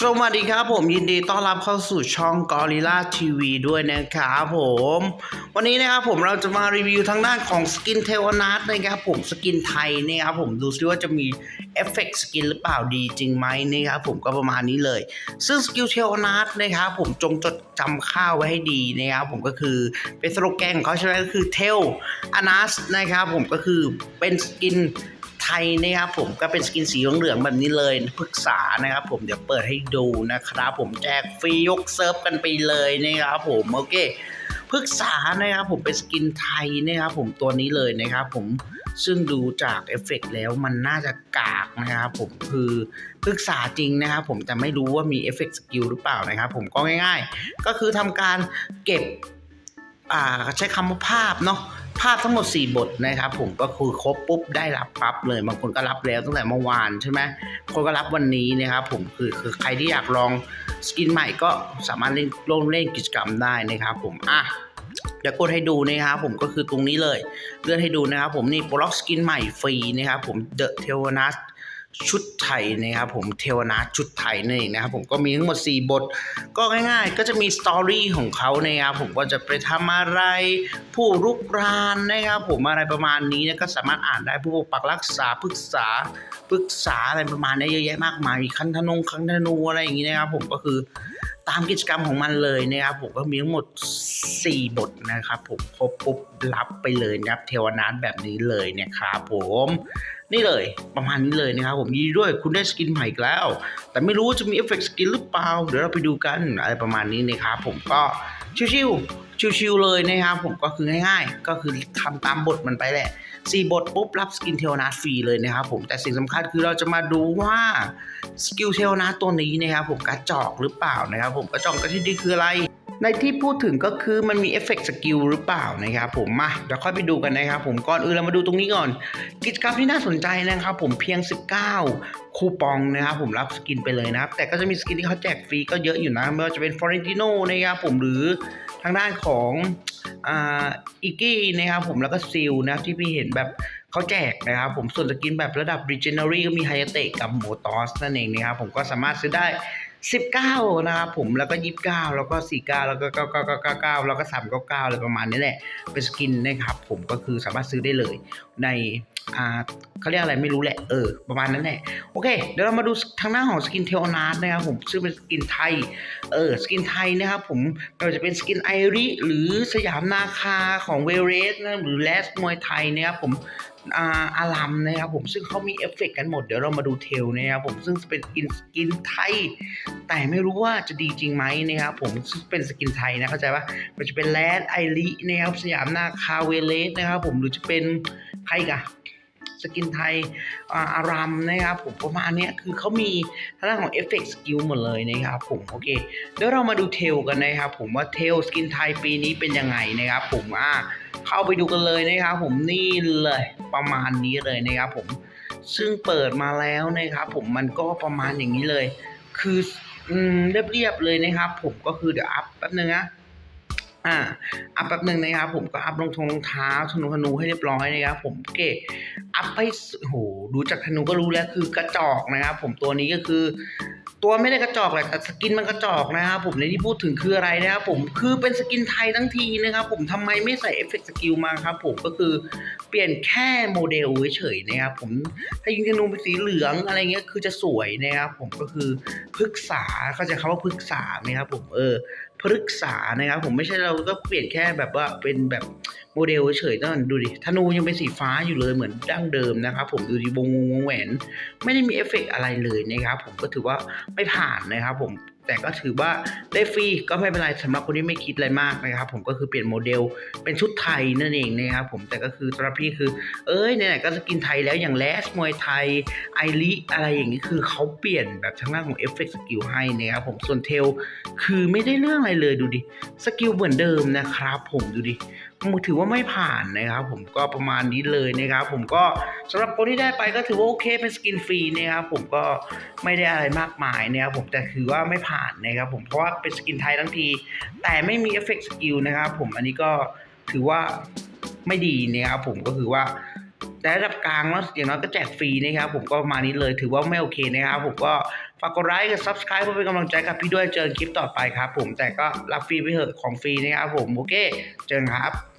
สวัสดีครับผมยินดีต้อนรับเข้าสู่ช่อง Gorilla TV ด้วยนะครับผม วันนี้นะครับผมเราจะมารีวิวทางด้านของสกินเทวนาทนะครับผมสกินไทยนะครับผมดูซิว่าจะมีเอฟเฟกต์สกินหรือเปล่าดีจริงไหมนะครับผมก็ประมาณนี้เลย ซึ่งสกิลเทวนาทนะครับผมจงจดจำข้าวไว้ให้ดีนะครับผมก็คือเป็นสโลแกนของเขาใช่ไหมก็คือเทลอนาสนะครับผมก็คือเป็นสกิน ไทยนะครับผมก็เป็นสกินสีเหลืองๆแบบนี้เลยปรึกษานะครับผมเดี๋ยวเปิดให้ดูนะครับผมแจกฟรียกเซิร์ฟกันไปเลยนะครับผมโอเคปรึกษานะครับผมเป็นสกินไทยนะครับผมตัวนี้เลยนะครับผมซึ่งดูจากเอฟเฟกต์แล้วมันน่าจะกากนะครับผมคือปรึกษาจริงนะครับผมแต่ไม่รู้ว่ามีเอฟเฟกต์สกิลหรือเปล่านะครับผมก็ง่าย ๆ ก็คือทำการเก็บอ่าใช้คำว่าภาพเนาะาพทั้งหมด 4 บทนะครับผมก็คือครบปุ๊บได้รับปั๊บเลย บางคนก็รับแล้วตั้งแต่เมื่อวานใช่ไหมคนก็รับวันนี้นะครับผมคือคือใครที่อยากลองสกินใหม่ก็สามารถเล่นลงเล่นกิจกรรมได้นะครับผมอะเดี๋ยวกดให้ดูนะครับผมก็คือตรงนี้เลย เลื่อนให้ดูนะครับผมนี่ปล็อกสกินใหม่ฟรีนะครับผมเดอะเทวนัส ชุดไทยนะครับผมเทวนาชุดไทยนั่นเองนะครับผมก็มีทั้งหมด 4 บท ก็ง่ายๆ ก็จะมีสตอรี่ของเขานะครับผมก็จะไปทำอะไร ผู้รุกรานนะครับผมอะไรประมาณนี้นะก็สามารถอ่านได้ผู้ปกปักรักษาปรึกษาปรึกษาอะไรประมาณนี้เยอะแยะมากมายมีคันธนงคันธนูอะไรอย่างนี้นะครับผมก็คือตามกิจกรรมของมันเลยนะครับผมก็มีทั้งหมด 4 บทนะครับผมครบปุ๊บรับไปเลยนะครับเทวนาทแบบนี้เลยเนะครับผม นี่เลยประมาณนี้เลยนะครับผมยินดีด้วยคุณได้สกินใหม่อีกแล้ว แต่ไม่รู้จะมีเอฟเฟกต์สกินหรือเปล่า เดี๋ยวเราไปดูกันอะไรประมาณนี้นะครับผมก็ชิวๆชิวๆเลยนะครับผมก็คือง่ายๆ ก็คือทำตามบทมันไปแหละสี่บทปุ๊บรับสกินเทลนาฟรีเลยนะครับผมแต่สิ่งสำคัญคือเราจะมาดูว่าสกิลเทลนาตัวนี้นะครับผมกระจอกหรือเปล่านะครับผมกระจอกกระที่ดีคืออะไร ในที่พูดถึงก็คือมันมีเอฟเฟกต์สกิลหรือเปล่านะครับผมมาเดี๋ยวค่อยไปดูกันนะครับผมก่อนอื่นเรามาดูตรงนี้ก่อน กิจกรรมที่น่าสนใจนะครับผมเพียง 19 คูปองนะครับผมรับสกินไปเลยนะครับ แต่ก็จะมีสกินที่เขาแจกฟรีก็เยอะอยู่นะไม่ว่าจะเป็นฟอเรนติโนนะครับผมหรือทางด้านของอ่าอิกกี้นะครับผมแล้วก็ซิลนะครับที่พี่เห็นแบบเขาแจกนะครับผมส่วนสกินแบบระดับ Regenerary ก็มีไฮเตะกับโมตอสนั่นเองนะครับผมก็สามารถซื้อได้ 19 นะครับผมแล้วก็ 29 แล้วก็ 49 แล้วก็99 แล้วก็ 399อะไรประมาณนี้แหละ เป็นสกินนะครับผมก็คือสามารถซื้อได้เลยในอ่าเขาเรียกอะไรไม่รู้แหละเออประมาณนั้นแหละโอเค เดี๋ยวเรามาดูทางหน้าของสกินเทลนาร์นะครับผมซึ่งเป็นสกินไทยเออสกินไทยนะครับผมไม่ว่าจะเป็นสกินไอริหรือสยามนาคาของเวเรสนะหรือแลสมวยไทยนะครับผม อาอารัมนะครับผมซึ่งเขามีเอฟเฟกต์กันหมด เดี๋ยวเรามาดูเทลนะครับผมซึ่งเป็นสกินสกินไทย แต่ไม่รู้ว่าจะดีจริงไหมนะครับผมซึ่งเป็นสกินไทยนะเข้าใจปะมันจะเป็นแลดไอรินะครับสยามนาคาเวเลสนะครับผมหรือจะเป็นใครกันสกินไทยอาอามนะครับผมประมาณนี้คือเขามีทางด้านของเอฟเฟกต์สกิลหมดเลยนะครับผมโอเคเดี๋ยวเรามาดูเทลกันนะครับผมว่าเทลสกินไทยปีนี้เป็นยังไงนะครับผมอ่า เข้าไปดูกันเลยนะครับผมนี่เลยประมาณนี้เลยนะครับผมซึ่งเปิดมาแล้วนะครับผมมันก็ประมาณอย่างนี้เลย คืออืมเรียบๆเลยนะครับ ผมก็คือเดี๋ยวอัพแป๊บนึงนะอ่าอัพแป๊บนึงนะครับผมก็อัพรองทงรองเท้าธนูธนูให้เรียบร้อยนะครับผมโอเคอัพไปโหดูจากธนูก็รู้แล้วคือกระจอกนะครับผมตัวนี้ก็คือ ตัวไม่ได้กระจอกแหละแต่สกินมันกระจอกนะครับผมในที่พูดถึงคืออะไรนะครับผมคือเป็นสกินไทยทั้งทีนะครับผมทำไมไม่ใส่เอฟเฟกต์สกิลมาครับผมก็คือเปลี่ยนแค่โมเดลเฉยๆนะครับผมถ้ายิงธนูเป็นสีเหลืองอะไรเงี้ยคือจะสวยนะครับผมก็คือพึกษาเข้าใจคำว่าพึกษาไหมครับผมเออ พฤกษานะครับ ผมไม่ใช่เราก็เปลี่ยนแค่แบบว่าเป็นแบบโมเดลเฉยๆต้นดูดิธนูยังเป็นสีฟ้าอยู่เลยเหมือนดั้งเดิมนะครับผมดูดิวงวงวงแหวน ไม่ได้มีเอฟเฟกต์อะไรเลยนะครับผมก็ถือว่าไม่ผ่านนะครับผม แต่ก็ถือว่าได้ฟรีก็ไม่เป็นไรสำหรับคนที่ไม่คิดอะไรมากนะครับ ผมก็คือเปลี่ยนโมเดลเป็นชุดไทยนั่นเองนะครับผมแต่ก็คือสำหรับพี่คือ เอ้ยไหนๆก็สกินไทยแล้วอย่างแลสมวยไทยไอริอะไรอย่างนี้คือเขาเปลี่ยนแบบทางด้านของเอฟเฟกต์สกิลให้นะครับผมส่วนเทลคือไม่ได้เรื่องอะไรเลยดูดิสกิลเหมือนเดิมนะครับผมดูดิ ถือว่าไม่ผ่านนะครับ ผมก็ประมาณนี้เลยนะครับ ผมก็สำหรับคนที่ได้ไปก็ถือว่าโอเคเป็นสกินฟรีนะครับผมก็ไม่ได้อะไรมากมายนะครับผมแต่ถือว่าไม่ผ่านนะครับผมเพราะว่าเป็นสกินไทยทั้งที แต่ไม่มีเอฟเฟกต์สกิลนะครับผมอันนี้ก็ถือว่าไม่ดีนะครับผมก็คือว่าแต่ระดับกลางแล้วอย่างน้อยก็แจกฟรีนะครับผมก็ประมาณนี้เลยถือว่าไม่โอเคนะครับผมก็ฝากกดไลค์กด subscribe เพื่อเป็นกำลังใจกับพี่ด้วยเจอกันคลิปต่อไปครับผมแต่ก็รับฟรีไปเถอะของฟรีนะครับผมโอเค เจอกันครับ